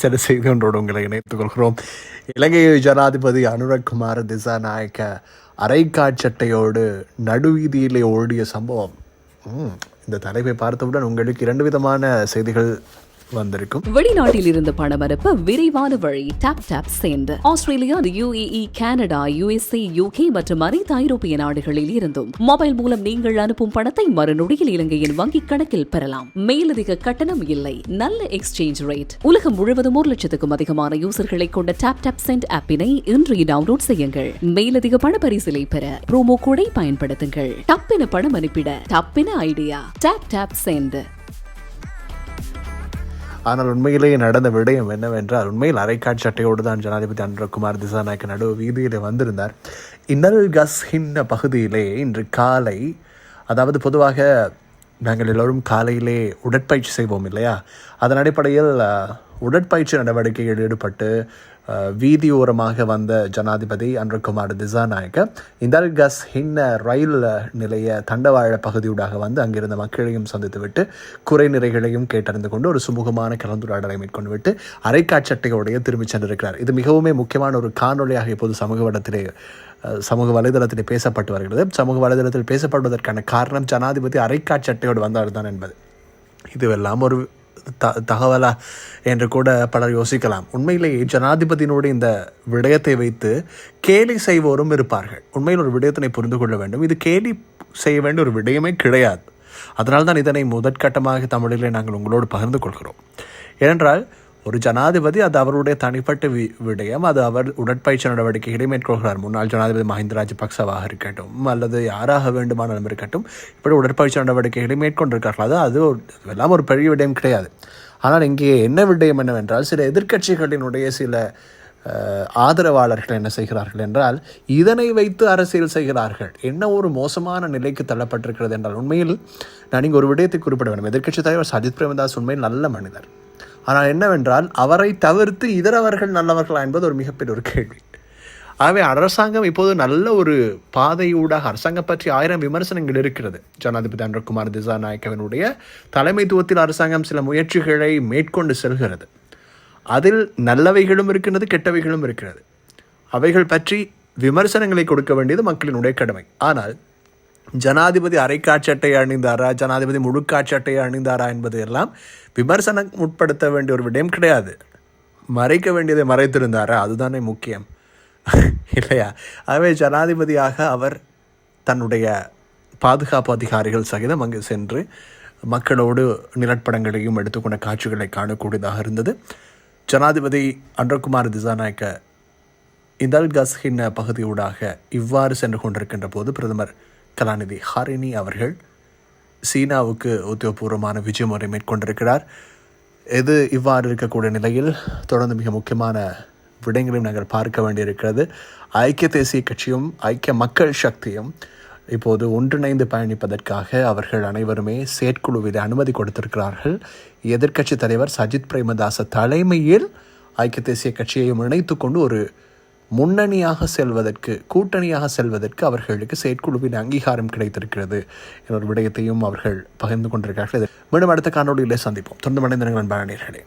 சில செய்தி ஒன்றோடு உங்களை இணைத்துக் கொள்கிறோம். இலங்கை ஜனாதிபதி அனுரகுமார் திசாநாயக்க அரைக்காட்சட்டையோடு நடுவீதியிலே ஓடிய சம்பவம். இந்த தலைப்பை பார்த்தவுடன் உங்களுக்கு இரண்டு விதமான செய்திகள் வந்திருக்கும். வெளிநாட்டில் இருந்து பணம் அனுப்ப விரைவான வழி. டாப் டாப் சேர்ந்து. Australia UAE Canada USA UK மற்றும் அனைத்து ஐரோப்பிய நாடுகளில் இருந்தும் மொபைல் மூலம் நீங்கள் அனுப்பும் பணத்தை மறுநொடியில் இலங்கையின் வங்கிக் கணக்கில் பெறலாம். மேலதிக கட்டணம் இல்லை. நல்ல எக்ஸ்சேஞ்ச் ரேட் உலகம் முழுவதும் ஒரு லட்சத்துக்கும் அதிகமான யூசர்களை கொண்ட டாப் டாப் சென்ட் ஆப்பினை இன்று டவுன்லோட் செய்யுங்கள். மேலதிக பண பரிசிலை பெற ப்ரோமோ கோடை பயன்படுத்துங்கள். டப்பின பணம் அனுப்பிட டப்பின ஐடியா டாப் டாப் சென்ட் ஆனால் உண்மையிலேயே நடந்த விடயம் என்னவென்றால் உண்மையில் அரைக்காட்சி சட்டையோடு தான் ஜனாதிபதி அன்றகுமார் திசாநாயக்க நடுவு வீதியில் வந்திருந்தார். இன்னல் கஸ் ஹின்ன பகுதியிலே இன்று காலை அதாவது பொதுவாக நாங்கள் எல்லோரும் காலையிலே உடற்பயிற்சி செய்வோம் இல்லையா? அதன் அடிப்படையில் உடற்பயிற்சி நடவடிக்கையில் ஈடுபட்டு வீதியோரமாக வந்த ஜனாதிபதி அன்றகுமார் திசாநாயக்க இந்தல் கஸ் ஹின்ன ரயில் நிலைய தண்டவாழ பகுதியூடாக வந்து அங்கிருந்த மக்களையும் சந்தித்துவிட்டு குறை நிறைகளையும் கேட்டறிந்து கொண்டு ஒரு சுமூகமான கலந்துரையாடலை மேற்கொண்டு விட்டு அரைக்காட்சட்டையோடைய திரும்பிச் சென்றிருக்கிறார். இது மிகவுமே முக்கியமான ஒரு காணொலியாக இப்போது சமூக வடத்திலே சமூக வலைதளத்திலே பேசப்பட்டு வருகிறது. சமூக வலைதளத்தில் பேசப்படுவதற்கான காரணம் ஜனாதிபதி அரைக்காட்சட்டையோடு வந்தால் தான் என்பது. இதுவெல்லாம் ஒரு த தகவலா என்று கூட பலர் யோசிக்கலாம். உண்மையிலேயே ஜனாதிபதியினுடைய இந்த விடயத்தை வைத்து கேலி செய்வோரும் இருப்பார்கள். உண்மையில் ஒரு விடயத்தினை புரிந்து கொள்ள வேண்டும். இது கேலி செய்ய வேண்டிய ஒரு விடயமே கிடையாது. அதனால் தான் இதனை முதற்கட்டமாக தமிழிலே நாங்கள் உங்களோடு பகிர்ந்து கொள்கிறோம். ஏனென்றால் ஒரு ஜனாதிபதி அது அவருடைய தனிப்பட்ட வி விடயம். அது அவர் உடற்பயிற்சி நடவடிக்கைகளை மேற்கொள்கிறார். முன்னாள் ஜனாதிபதி மஹிந்த ராஜபக்சவாக இருக்கட்டும் அல்லது யாராக வேண்டுமானாலும் இருக்கட்டும் இப்படி உடற்பயிற்சி நடவடிக்கைகளை மேற்கொண்டிருக்கிறார்கள். அது அது ஒரு எல்லாம் ஒரு பெரிய விடயம் கிடையாது. ஆனால் இங்கே என்ன விடயம் என்னவென்றால் சில எதிர்க்கட்சிகளினுடைய சில ஆதரவாளர்கள் என்ன செய்கிறார்கள் என்றால் இதனை வைத்து அரசியல் செய்கிறார்கள். என்ன ஒரு மோசமான நிலைக்கு தள்ளப்பட்டிருக்கிறது என்றால் உண்மையில் நான் இங்கே ஒரு விடயத்தை குறிப்பிட வேண்டும். எதிர்க்கட்சி தலைவர் சஜித் பிரேமதாஸ் உண்மையில் நல்ல மனிதர். ஆனால் என்னவென்றால் அவரை தவிர்த்து இதரவர்கள் நல்லவர்களா என்பது ஒரு மிகப்பெரிய ஒரு கேள்வி. ஆகவே அரசாங்கம் இப்போது நல்ல ஒரு பாதையூடாக அரசாங்கம் பற்றி ஆயிரம் விமர்சனங்கள் இருக்கிறது. ஜனாதிபதி அன்றகுமார் திசாநாயக்கவனுடைய தலைமைத்துவத்தில் அரசாங்கம் சில முயற்சிகளை மேற்கொண்டு செல்கிறது. அதில் நல்லவைகளும் இருக்கின்றது கெட்டவைகளும் இருக்கிறது. அவைகள் பற்றி விமர்சனங்களை கொடுக்க வேண்டியது மக்களினுடைய கடமை. ஆனால் ஜனாதிபதி அரைக்காட்சட்டை அணிந்தாரா ஜனாதிபதி முழுக்காட்சட்டை அணிந்தாரா என்பது எல்லாம் விமர்சனம் உட்படுத்த வேண்டிய ஒரு விடயம் கிடையாது. மறைக்க வேண்டியதை மறைத்திருந்தாரா அதுதானே முக்கியம். இல்லையா? ஆகவே ஜனாதிபதியாக அவர் தன்னுடைய பாதுகாப்பு அதிகாரிகள் சகிதம் அங்கு சென்று மக்களோடு நிலப்படங்களையும் எடுத்துக்கொண்ட காட்சிகளை காணக்கூடியதாக இருந்தது. ஜனாதிபதி அன்றகுமார் திசாநாயக்க இதழ் கஸ்ஹின் பகுதியூடாக இவ்வாறு சென்று கொண்டிருக்கின்ற போது பிரதமர் கலாநிதி ஹாரினி அவர்கள் சீனாவுக்கு உத்தியோகபூர்வமான விஜயமுறை மேற்கொண்டிருக்கிறார். இது இவ்வாறு இருக்கக்கூடிய நிலையில் தொடர்ந்து மிக முக்கியமான விடயங்களையும் நாங்கள் பார்க்க வேண்டியிருக்கிறது. ஐக்கிய தேசிய கட்சியும் ஐக்கிய மக்கள் சக்தியும் இப்போது ஒன்றிணைந்து பயணிப்பதற்காக அவர்கள் அனைவருமே செயற்குழுவில் அனுமதி கொடுத்திருக்கிறார்கள். எதிர்க்கட்சி தலைவர் சஜித் பிரேமதாச தலைமையில் ஐக்கிய தேசிய கட்சியையும் இணைத்து கொண்டு ஒரு முன்னணியாக செல்வதற்கு கூட்டணியாக செல்வதற்கு அவர்களுக்கு செயற்குழுவின் அங்கீகாரம் கிடைத்திருக்கிறது என்ற ஒரு விடயத்தையும் அவர்கள் பகிர்ந்து கொண்டிருக்கிறார்கள். மீண்டும் அடுத்த காணொலியிலே சந்திப்போம். தொடர்ந்து மனிதர்கள் நண்பர்களே